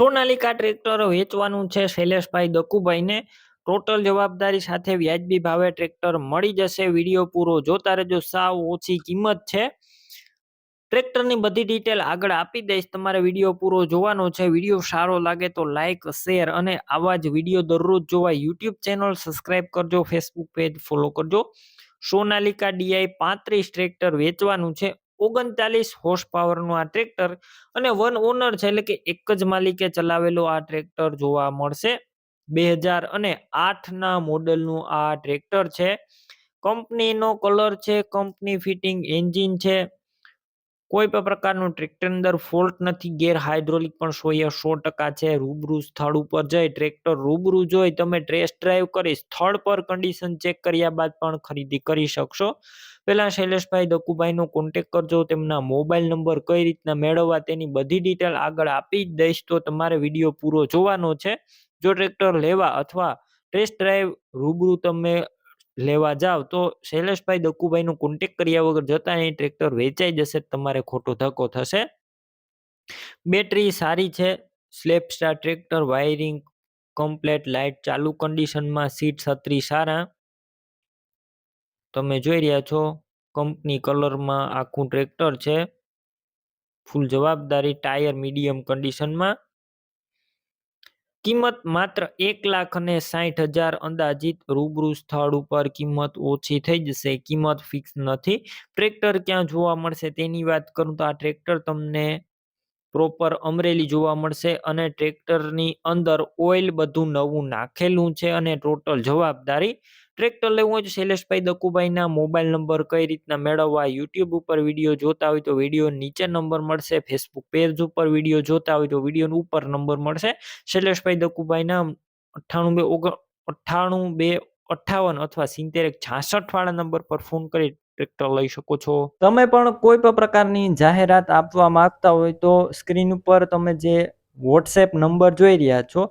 Sonalika tractor વેચવાનું છે. શૈલેષભાઈ દકુભાઈને total જવાબદારી સાથે વ્યાજબી ભાવે ટ્રેક્ટર મળી જશે. વીડિયો પૂરો જોતા રહેજો. સાવ ઓછી કિંમત છે. ટ્રેક્ટરની બધી ડિટેલ આગળ આપી દઈશ. તમારે વીડિયો પૂરો જોવાનો છે. વીડિયો સારો લાગે તો લાઇક શેર અને આવા જ વીડિયો દરરોજ જોવા યુટ્યુબ ચેનલ સબસ્ક્રાઇબ કરજો. ફેસબુક પેજ ફોલો કરજો. સોનાલિકા ડીઆઈ પાંત્રીસ ટ્રેક્ટર વેચવાનું છે. ઓગણચાલીસ હોર્સ પાવરનું આ ટ્રેક્ટર અને વન ઓનર છે એટલે કે એક જ માલિકે ચલાવેલું આ ટ્રેક્ટર જોવા મળશે. બે હજાર અને આઠના મોડલનું આ ટ્રેક્ટર છે. કંપનીનો કલર છે કંપની ફિટિંગ એન્જિન છે. કોઈ પણ પ્રકારનું ટ્રેક્ટર અંદર ફોલ્ટ નથી, ગેર હાઇડ્રોલિક પણ સો સો ટકા છે. રૂબરૂ સ્થળ ઉપર જઈ ટ્રેક્ટર રૂબરૂ જોઈ તમે ટ્રેસ ડ્રાઈવ કરી સ્થળ પર કન્ડિશન ચેક કર્યા બાદ પણ ખરીદી કરી શકશો. પહેલાં શૈલેષભાઈ દકુભાઈનો કોન્ટેક કરજો, તેમના મોબાઈલ નંબર કઈ રીતના મેળવવા તેની બધી ડિટેલ આગળ આપી જ દઈશ, તો તમારે વીડિયો પૂરો જોવાનો છે. જો ટ્રેક્ટર લેવા અથવા ટેસ્ટ ડ્રાઈવ રૂબરૂ તમે લેવા જાવ, તો શૈલેષભાઈ દક્કુભાઈનું કોન્ટેક કર્યા વગર જતા અહીં ટ્રેક્ટર વેચાઈ જશે તમારે ખોટો ધક્કો થશે. બેટરી સારી છે slap star tractor wiring complete light ચાલુ કન્ડિશનમાં સીટ છત્રી સારા. તમે જોઈ રહ્યા છો કંપની કલરમાં આખું ટ્રેક્ટર છે. ફૂલ જવાબદારી ટાયર મીડિયમ કન્ડિશનમાં કિંમત માત્ર એક લાખ અને સાઠ હજાર અંદાજિત રૂબરૂ સ્થળ ઉપર કિંમત ઓછી થઈ જશે. કિંમત ફિક્સ નથી. ટ્રેક્ટર ક્યાં જોવા મળશે તેની વાત કરું તો આ ટ્રેક્ટર તમને પ્રોપર અમરેલી જોવા મળશે અને ટ્રેક્ટરની અંદર ઓઇલ બધું નવું નાખેલું છે અને ટોટલ જવાબદારી ટ્રેક્ટર લેવું હોય તો શૈલેષભાઈ દકુભાઈના મોબાઈલ નંબર કઈ રીતના મેળવવા, યુટ્યુબ ઉપર વીડિયો જોતા હોય તો વીડિયો નીચે નંબર મળશે, ફેસબુક પેજ ઉપર વીડિયો જોતા હોય તો વીડિયો ઉપર નંબર મળશે. શૈલેષભાઈ દકુભાઈના અઠ્ઠાણું બે ઓગણ અઠ્ઠાણું બે અઠ્ઠાવન અથવા સિત્તેર એક છાસઠ વાળા નંબર પર ફોન કરી ટ્રેક્ટર લઈ શકો છો. તમે પણ કોઈ પણ પ્રકારની જાહેરાત આપવા માંગતા હોય તો સ્ક્રીન ઉપર તમે જે વોટ્સએપ નંબર જોઈ રહ્યા છો